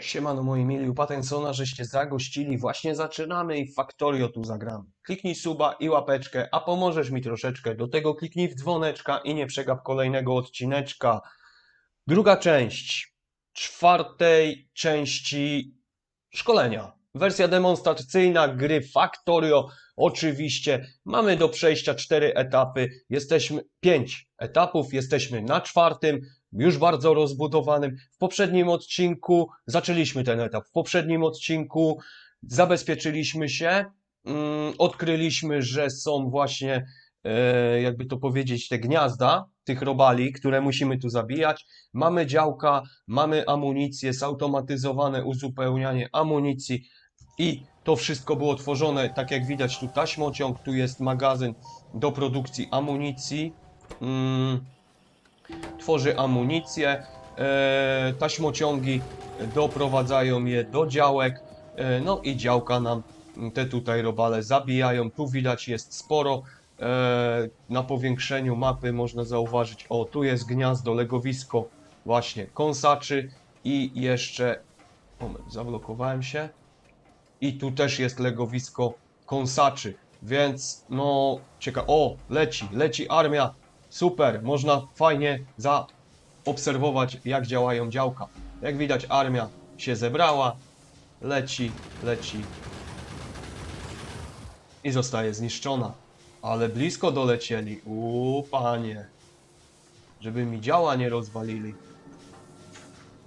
Siemano moi mili, u Patensona, żeście zagościli, właśnie zaczynamy i Factorio tu zagramy. Kliknij suba i łapeczkę, a pomożesz mi troszeczkę, do tego kliknij w dzwoneczka i nie przegap kolejnego odcineczka. Druga część czwartej części szkolenia. Wersja demonstracyjna gry Factorio. Oczywiście mamy do przejścia cztery etapy, jesteśmy pięć etapów, jesteśmy na czwartym, już bardzo rozbudowanym. W poprzednim odcinku zaczęliśmy ten etap. W poprzednim odcinku zabezpieczyliśmy się, mm, odkryliśmy, że są właśnie, e, jakby to powiedzieć, te gniazda tych robali, które musimy tu zabijać. Mamy działka, mamy amunicję, zautomatyzowane uzupełnianie amunicji i to wszystko było tworzone, tak jak widać tu taśmociąg, tu jest magazyn do produkcji amunicji. Tworzy amunicję, e, taśmociągi doprowadzają je do działek, e, no i działka nam te tutaj robale zabijają. Tu widać jest sporo. E, na powiększeniu mapy można zauważyć, o tu jest gniazdo, legowisko właśnie kąsaczy i jeszcze, moment, zablokowałem się. I tu też jest legowisko kąsaczy, więc no ciekawe, o leci, leci armia Super, można fajnie zaobserwować, jak działają działka. Jak widać, armia się zebrała, leci, leci i zostaje zniszczona. Ale blisko dolecieli. Uuu, panie. Żeby mi działa nie rozwalili.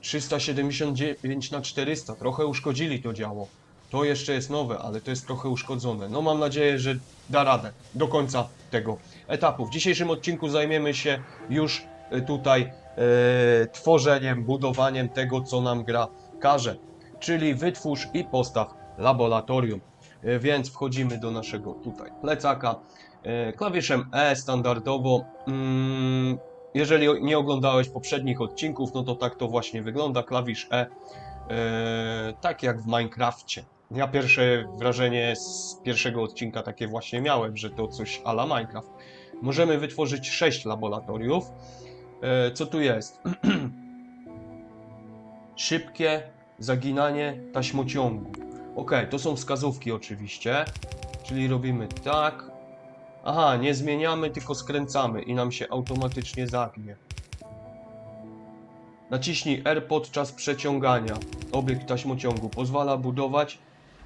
379 na 400. Trochę uszkodzili to działo. To jeszcze jest nowe, ale to jest trochę uszkodzone. No mam nadzieję, że da radę do końca tego etapu. W dzisiejszym odcinku zajmiemy się już e, tutaj e, tworzeniem, budowaniem tego, co nam gra każe. Czyli wytwórz i postaw laboratorium. E, więc wchodzimy do naszego tutaj plecaka. E, klawiszem E standardowo. Mm, jeżeli nie oglądałeś poprzednich odcinków, no to tak to właśnie wygląda. Klawisz E, e tak jak w Minecrafcie. Ja pierwsze wrażenie z pierwszego odcinka takie właśnie miałem, że to coś ala Minecraft. Możemy wytworzyć 6 laboratoriów. E, co tu jest? Szybkie zaginanie taśmociągu. Ok, to są wskazówki oczywiście. Czyli robimy tak. Aha, nie zmieniamy, tylko skręcamy i nam się automatycznie zagnie. Naciśnij R podczas przeciągania. Obiekt taśmociągu pozwala budować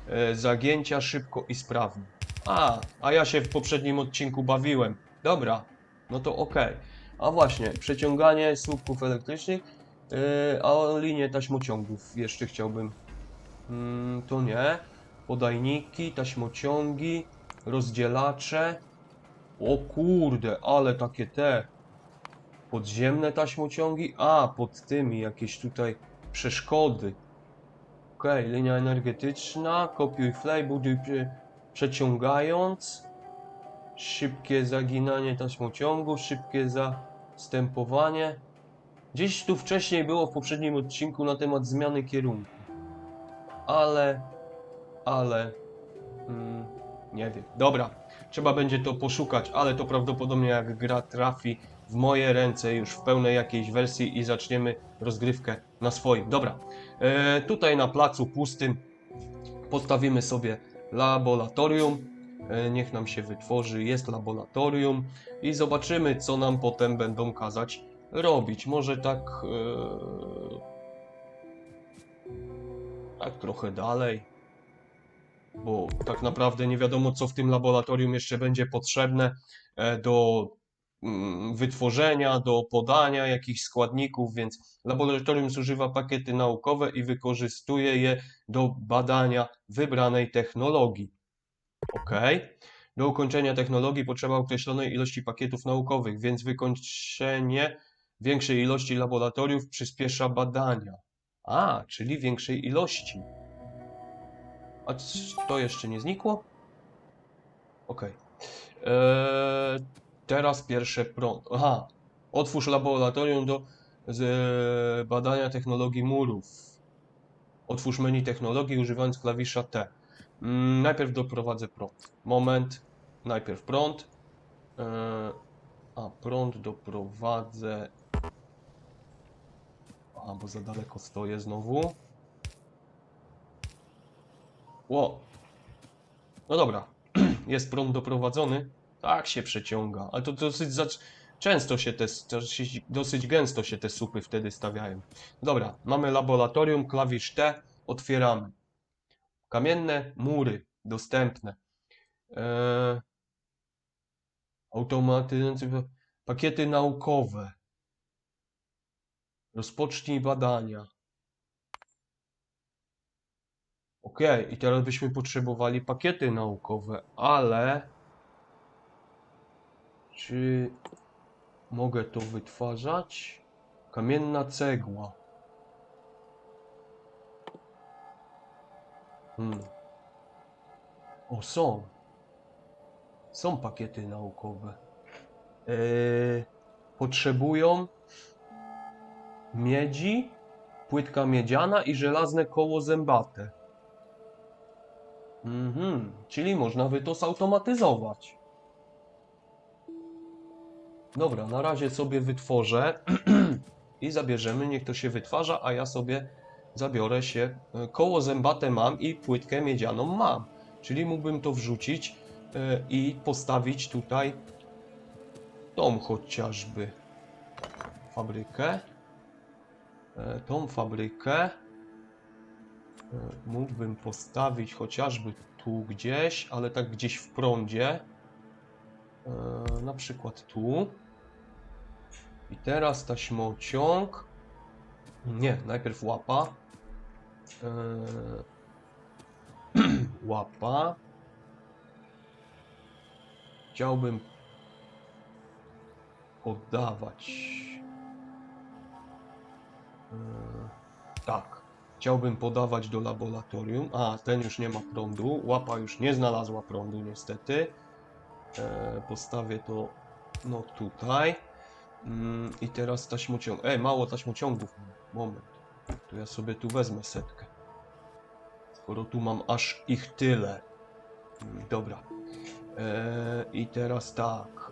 e, zagięcia szybko i sprawnie. A, a ja się w poprzednim odcinku bawiłem. Dobra, no to ok. A właśnie, przeciąganie słupków elektrycznych, yy, a linię taśmociągów jeszcze chciałbym. Mm, to nie. Podajniki, taśmociągi, rozdzielacze. O kurde, ale takie te podziemne taśmociągi. A, pod tymi jakieś tutaj przeszkody. Ok, linia energetyczna, kopiuj flej, buduj prze, przeciągając. Szybkie zaginanie taśmociągu, szybkie zastępowanie. Gdzieś tu wcześniej było w poprzednim odcinku na temat zmiany kierunku. Ale, ale, mm, nie wiem. Dobra, trzeba będzie to poszukać, ale to prawdopodobnie jak gra trafi w moje ręce już w pełnej jakiejś wersji i zaczniemy rozgrywkę na swoim. Dobra, e, tutaj na placu pustym postawimy sobie laboratorium. E, niech nam się wytworzy, jest laboratorium i zobaczymy, co nam potem będą kazać robić. Może tak. e, tak trochę dalej. Bo tak naprawdę nie wiadomo, co w tym laboratorium jeszcze będzie potrzebne e, do wytworzenia, do podania jakichś składników, więc laboratorium zużywa pakiety naukowe i wykorzystuje je do badania wybranej technologii. OK. Do ukończenia technologii potrzeba określonej ilości pakietów naukowych, więc wykończenie większej ilości laboratoriów przyspiesza badania. A, czyli większej ilości. A to jeszcze nie znikło? OK. Eee, teraz pierwsze prąd. Aha. Otwórz laboratorium do z, badania technologii murów. Otwórz menu technologii używając klawisza T. Mm, najpierw doprowadzę prąd. Moment. Najpierw prąd. Eee, a, prąd doprowadzę. A, bo za daleko stoję znowu. Ło. No dobra. Jest prąd doprowadzony. Tak się przeciąga. Ale to dosyć często się te, dosyć- gęsto się te supy wtedy stawiają. Dobra, mamy laboratorium, klawisz T, otwieramy. Kamienne mury dostępne. Eee, automaty, pakiety naukowe. Rozpocznij badania. Ok, i teraz byśmy potrzebowali pakiety naukowe, ale czy mogę to wytwarzać? Kamienna cegła. Hmm. O, są. Są pakiety naukowe. Eee, potrzebują miedzi, płytka miedziana i żelazne koło zębate. Mhm, czyli można by to zautomatyzować. Dobra, na razie sobie wytworzę i zabierzemy, niech to się wytwarza, a ja sobie zabiorę się. e, Koło zębate mam i płytkę miedzianą mam, czyli mógłbym to wrzucić e, i postawić tutaj tą chociażby fabrykę. E, Tą fabrykę mógłbym postawić chociażby tu gdzieś, ale tak gdzieś w prądzie. Na przykład tu. I teraz taśmociąg. Nie, najpierw łapa. E, łapa. Chciałbym poddawać. E, tak. Chciałbym podawać do laboratorium. A, ten już nie ma prądu. Łapa już nie znalazła prądu, niestety. E, postawię to no tutaj. Mm, I teraz taśmociąg. Ej, mało taśmociągów. Moment. To ja sobie tu wezmę setkę. Skoro tu mam aż ich tyle. Mm, Dobra. E, I teraz tak.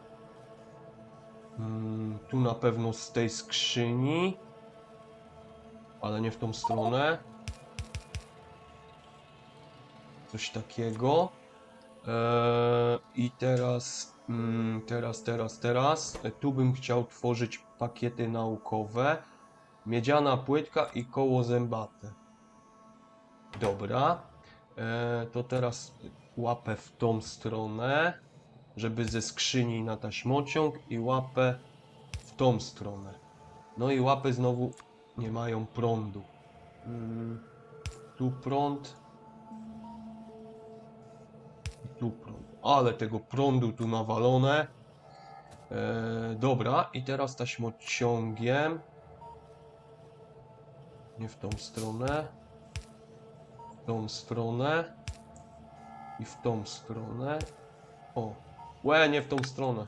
Mm, Tu na pewno z tej skrzyni. Ale nie w tą stronę. Coś takiego. Eee, I teraz, mm, teraz, teraz, teraz. E, Tu bym chciał tworzyć pakiety naukowe. Miedziana płytka i koło zębate. Dobra. Eee, to teraz łapę w tą stronę, żeby ze skrzyni na taśmociąg i łapę w tą stronę. No i łapy znowu nie mają prądu. Mm, tu prąd. Ale tego prądu tu nawalone. E, dobra, i teraz taśmociągiem. Nie w tą stronę. W tą stronę. I w tą stronę. O. Łe, nie w tą stronę.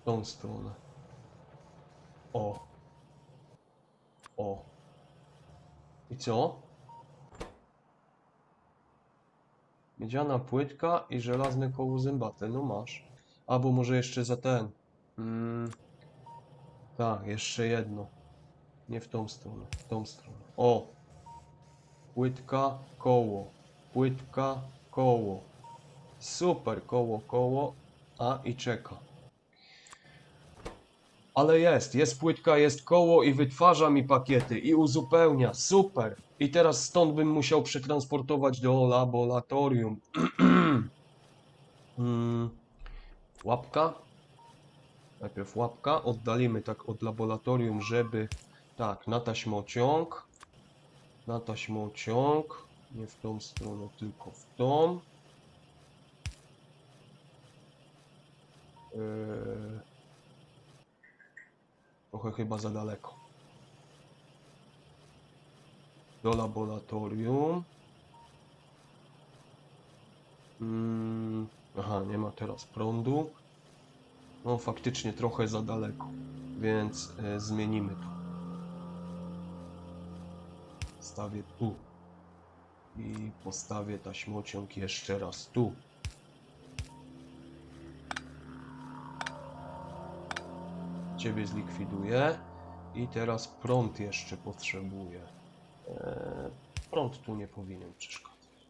W tą stronę. O. O. I co? Miedziana płytka i żelazne koło zębate. No masz. Albo może jeszcze za ten. Mm. Tak, jeszcze jedno. Nie w tą stronę, w tą stronę. O! Płytka, koło. Płytka, koło. Super, koło, koło. A i czeka. Ale jest, jest płytka, jest koło i wytwarza mi pakiety i uzupełnia. Super. I teraz stąd bym musiał przetransportować do laboratorium. Mm, Łapka. Najpierw łapka. Oddalimy tak od laboratorium, żeby... Tak, na taśmociąg. Na taśmociąg. Nie w tą stronę, tylko w tą. Yy... Trochę chyba za daleko. Do laboratorium. Mm, aha, nie ma teraz prądu. No, faktycznie trochę za daleko, więc e, zmienimy to. Stawię tu. I postawię taśmociąg jeszcze raz tu. Ciebie zlikwiduję. I teraz prąd jeszcze potrzebuję. Eee, prąd tu nie powinien przeszkadzać.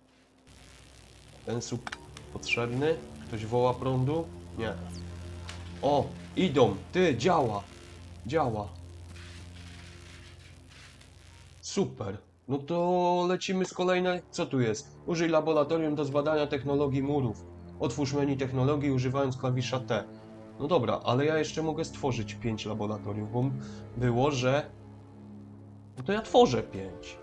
Ten słup potrzebny? Ktoś woła prądu? Nie. O, idą. Ty, działa. Działa. Super. No to lecimy z kolejnej. Co tu jest? Użyj laboratorium do zbadania technologii murów. Otwórz menu technologii używając klawisza T. No dobra, ale ja jeszcze mogę stworzyć 5 laboratoriów, bo było, że. No to ja tworzę 5.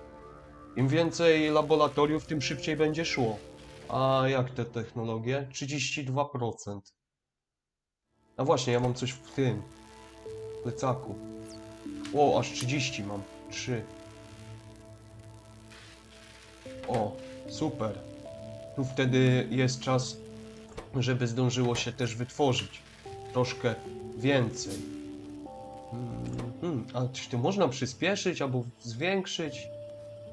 Im więcej laboratoriów, tym szybciej będzie szło. A jak te technologie? 32%. A właśnie, ja mam coś w tym plecaku. O, aż 30 mam. 3. O, super. Tu wtedy jest czas, żeby zdążyło się też wytworzyć. Troszkę więcej. Mm, mm, a czy to można przyspieszyć albo zwiększyć?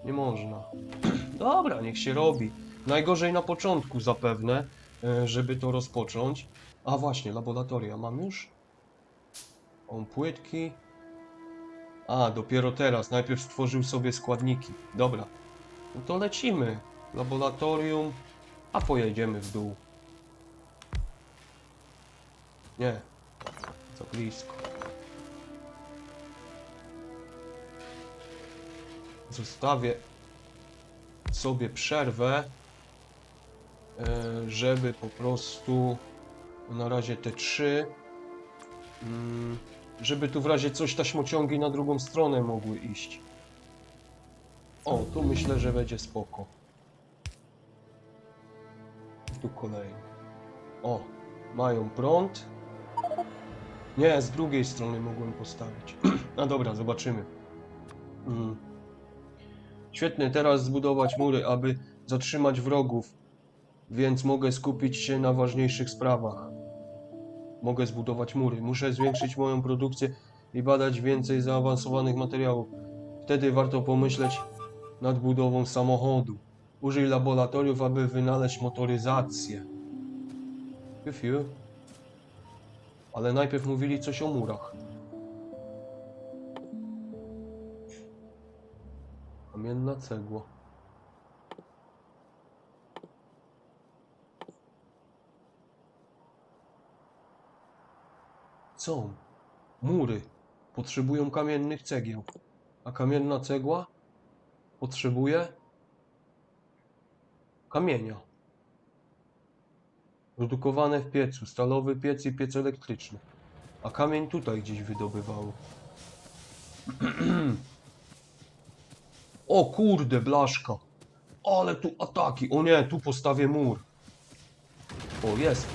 Nie można. Dobra, niech się robi. Najgorzej na początku zapewne, e, żeby to rozpocząć. A właśnie, laboratoria mam już? On płytki. A, dopiero teraz. Najpierw stworzył sobie składniki. Dobra. No to lecimy. Laboratorium, a pojedziemy w dół. Nie. Za blisko. Zostawię sobie przerwę, e, żeby po prostu na razie te trzy, mm, żeby tu w razie coś taśmociągi na drugą stronę mogły iść. O, tu myślę, że będzie spoko. Tu kolejny. O, mają prąd. Nie, z drugiej strony mogłem postawić. No dobra, zobaczymy. Mm. Świetnie, teraz zbudować mury, aby zatrzymać wrogów, więc mogę skupić się na ważniejszych sprawach. Mogę zbudować mury. Muszę zwiększyć moją produkcję i badać więcej zaawansowanych materiałów. Wtedy warto pomyśleć nad budową samochodu. Użyj laboratoriów, aby wynaleźć motoryzację. Fiu, fiu. Ale najpierw mówili coś o murach. Kamienna cegła. Co? Mury potrzebują kamiennych cegieł. A kamienna cegła potrzebuje kamienia. Produkowane w piecu, stalowy piec i piec elektryczny. A kamień tutaj gdzieś wydobywało. o kurde, blaszka. Ale tu ataki. O nie, tu postawię mur. O, jest.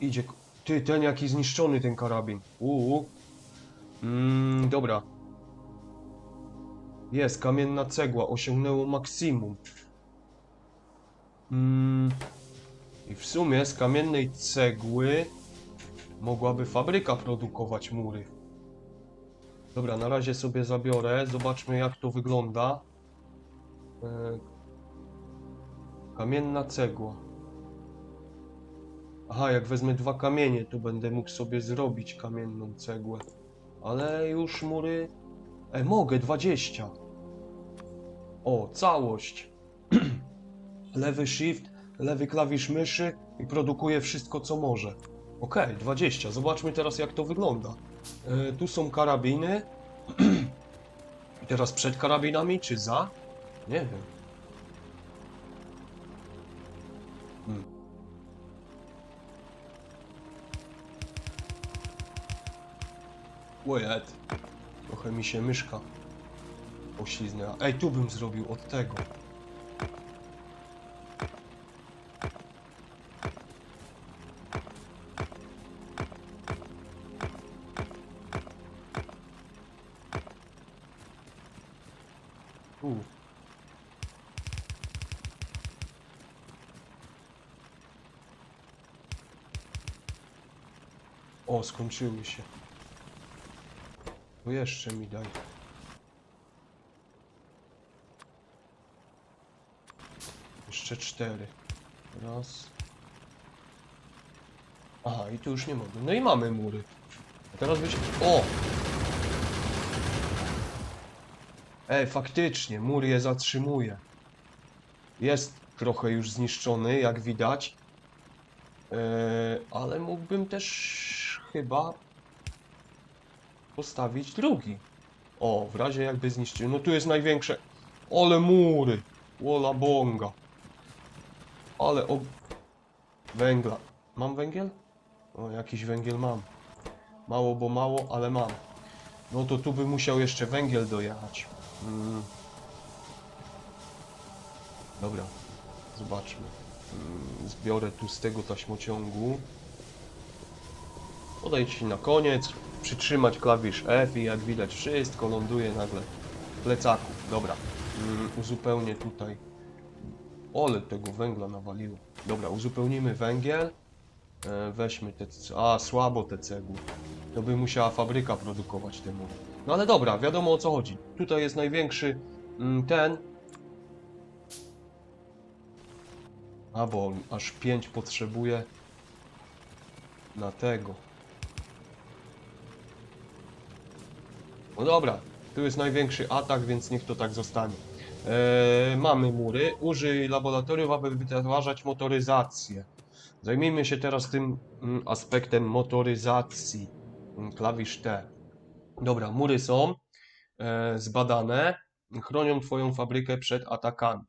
Idzie. Ty, ten jaki zniszczony ten karabin. Uuu. Mm, dobra. Jest, kamienna cegła. Osiągnęło maksimum. Mm. I w sumie z kamiennej cegły mogłaby fabryka produkować mury. Dobra, na razie sobie zabiorę. Zobaczmy jak to wygląda. E, Kamienna cegła. Aha, jak wezmę dwa kamienie, to będę mógł sobie zrobić kamienną cegłę. Ale już mury... E, mogę, 20. O, całość. lewy shift, lewy klawisz myszy i produkuje wszystko co może. Okej, 20. Zobaczmy teraz jak to wygląda. E, tu są karabiny. Teraz przed karabinami czy za? Nie wiem. Hmm. Ojej, trochę mi się myszka pośliznęła. Ej, tu bym zrobił od tego. Skończyły się. To jeszcze mi daj. Jeszcze cztery. Raz. Aha, i tu już nie mogę. No i mamy mury. Teraz być... O! Ej, faktycznie, mur je zatrzymuje. Jest trochę już zniszczony, jak widać. Eee, ale mógłbym też chyba postawić drugi. O, w razie jakby zniszczył. No tu jest największe. Ole mury! Wola bonga. Ale o... Węgla. Mam węgiel? O, jakiś węgiel mam. Mało, bo mało, ale mam. No to tu by musiał jeszcze węgiel dojechać. Mm. Dobra, zobaczmy. Mm, Zbiorę tu z tego taśmociągu. Podejdź na koniec, przytrzymać klawisz F i jak widać wszystko ląduje nagle w plecaku. Dobra, mm, uzupełnię tutaj. Ole tego węgla nawaliło. Dobra, uzupełnimy węgiel. E, weźmy te... A, słabo te cegły. To by musiała fabryka produkować te mury. No ale dobra, wiadomo o co chodzi. Tutaj jest największy mm, ten. A, bo aż 5 potrzebuje na tego. No dobra, tu jest największy atak, więc niech to tak zostanie. Eee, mamy mury. Użyj laboratorium, aby wytwarzać motoryzację. Zajmijmy się teraz tym mm, aspektem motoryzacji. Mm, Klawisz T. Dobra, mury są e, zbadane. Chronią Twoją fabrykę przed atakami.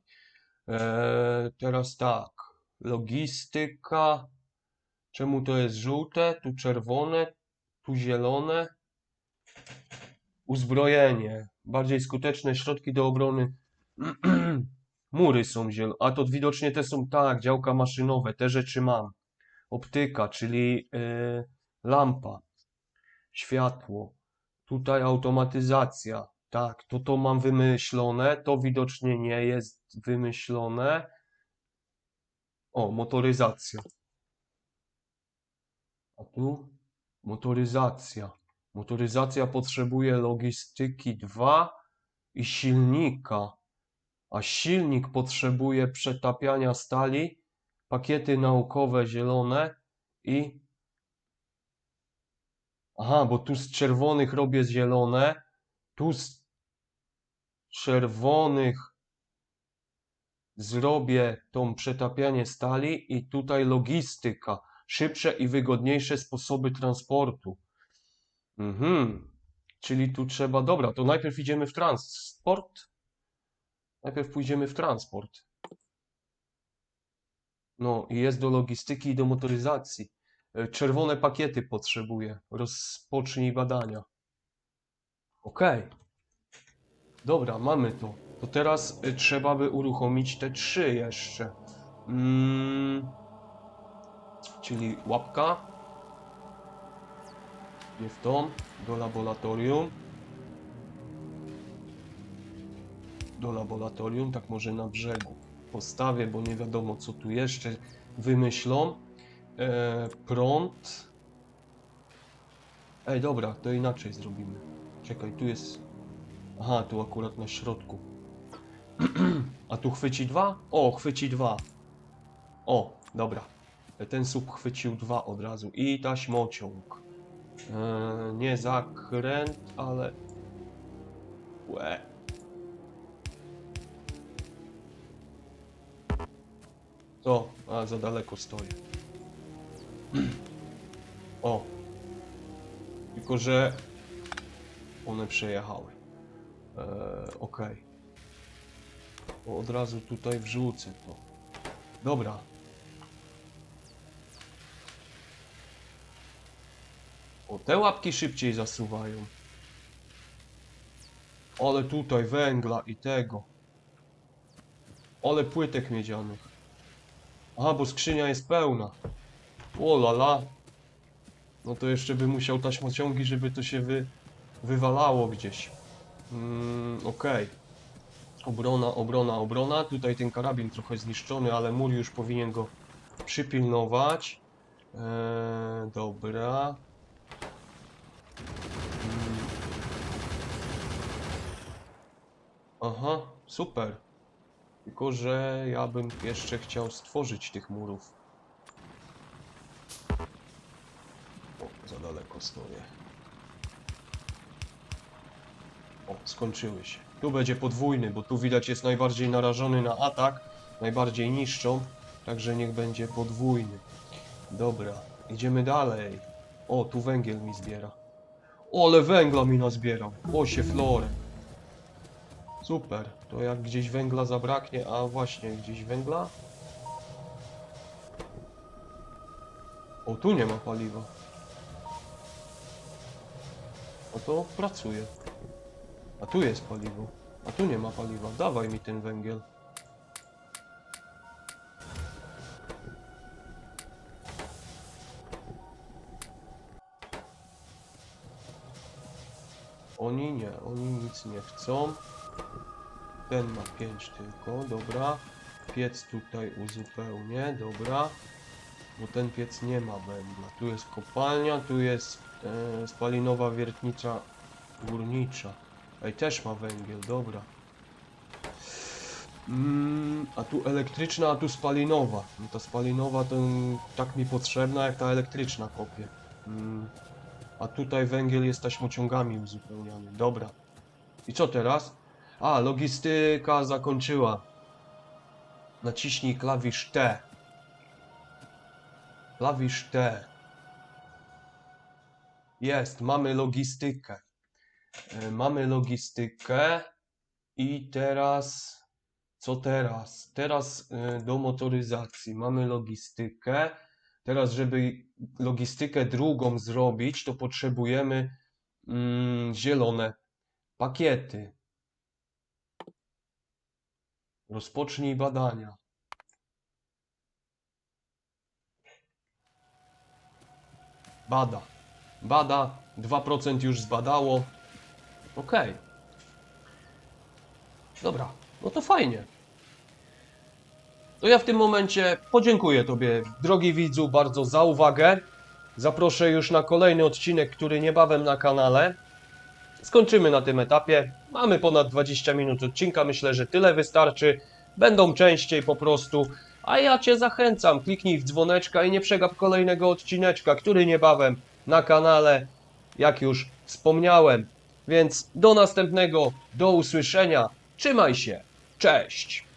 E, teraz tak. Logistyka. Czemu to jest żółte? Tu czerwone, tu zielone. Uzbrojenie. Bardziej skuteczne środki do obrony. Mury są zielone. A to widocznie te są tak, działka maszynowe. Te rzeczy mam. Optyka, czyli yy, lampa. Światło. Tutaj automatyzacja. Tak, to to mam wymyślone. To widocznie nie jest wymyślone. O, motoryzacja. A tu motoryzacja. Motoryzacja potrzebuje logistyki 2 i silnika. A silnik potrzebuje przetapiania stali, pakiety naukowe zielone i. Aha, bo tu z czerwonych robię zielone, tu z czerwonych zrobię tą przetapianie stali i tutaj logistyka. Szybsze i wygodniejsze sposoby transportu. Mhm. Czyli tu trzeba. Dobra, to najpierw idziemy w transport. Najpierw pójdziemy w transport. No i jest do logistyki i do motoryzacji. E, Czerwone pakiety potrzebuję. Rozpocznij badania. Okej. Dobra, mamy to. To teraz y, trzeba by uruchomić te trzy jeszcze. Mm, czyli łapka. W tą. Do laboratorium. Do laboratorium, tak może na brzegu postawię, bo nie wiadomo co tu jeszcze wymyślą. E, prąd. Ej, dobra, to inaczej zrobimy. Czekaj, tu jest. Aha, tu akurat na środku. A tu chwyci dwa? O, chwyci dwa. O, dobra. Ten słup chwycił dwa od razu. I taśmociąg. E, nie zakręt, ale. Łe. To, a za daleko stoję. O. Tylko, że one przejechały. Eee, Okej. To Od razu tutaj wrzucę to. Dobra. O, te łapki szybciej zasuwają. Ale tutaj węgla i tego. Ale płytek miedzianych. Aha, bo skrzynia jest pełna. O la. No to jeszcze by musiał taśmociągi, żeby to się wy, wywalało gdzieś. Mm, Okej. Obrona, obrona, obrona. Tutaj ten karabin trochę zniszczony, ale mur już powinien go przypilnować. Eee, dobra. Aha, super. Tylko, że ja bym jeszcze chciał stworzyć tych murów. O, za daleko stoję. O, skończyły się. Tu będzie podwójny, bo tu widać jest najbardziej narażony na atak, najbardziej niszczą, także niech będzie podwójny. Dobra, idziemy dalej. O, tu węgiel mi zbiera. O, ale węgla mi nazbierał. O, się florę. Super, to jak gdzieś węgla zabraknie, a właśnie gdzieś węgla? O, tu nie ma paliwa. O to pracuje. A tu jest paliwo. A tu nie ma paliwa. Dawaj mi ten węgiel. Oni nie, oni nic nie chcą. Ten ma 5 tylko, dobra. Piec tutaj uzupełnię, dobra. Bo ten piec nie ma węgla. Tu jest kopalnia, tu jest e, spalinowa wiertnicza górnicza. Ej, też ma węgiel, dobra. Mm, a tu elektryczna, a tu spalinowa. No ta spalinowa to tak mi potrzebna, jak ta elektryczna kopie. Mm, a tutaj węgiel jest taśmociągami uzupełniany. Dobra. I co teraz? A, logistyka zakończyła. Naciśnij klawisz T. Klawisz T. Jest, mamy logistykę. E, Mamy logistykę i teraz co teraz? Teraz e, do motoryzacji mamy logistykę. Teraz, żeby logistykę drugą zrobić, to potrzebujemy mm, zielone pakiety. Rozpocznij badania. Bada. Bada. 2% już zbadało. Okej. Dobra, no to fajnie. To ja w tym momencie podziękuję Tobie, drogi widzu, bardzo za uwagę. Zaproszę już na kolejny odcinek, który niebawem na kanale. Skończymy na tym etapie. Mamy ponad 20 minut odcinka, myślę, że tyle wystarczy. Będą częściej po prostu. A ja Cię zachęcam, kliknij w dzwoneczka i nie przegap kolejnego odcineczka, który niebawem na kanale, jak już wspomniałem. Więc do następnego, do usłyszenia. Trzymaj się. Cześć.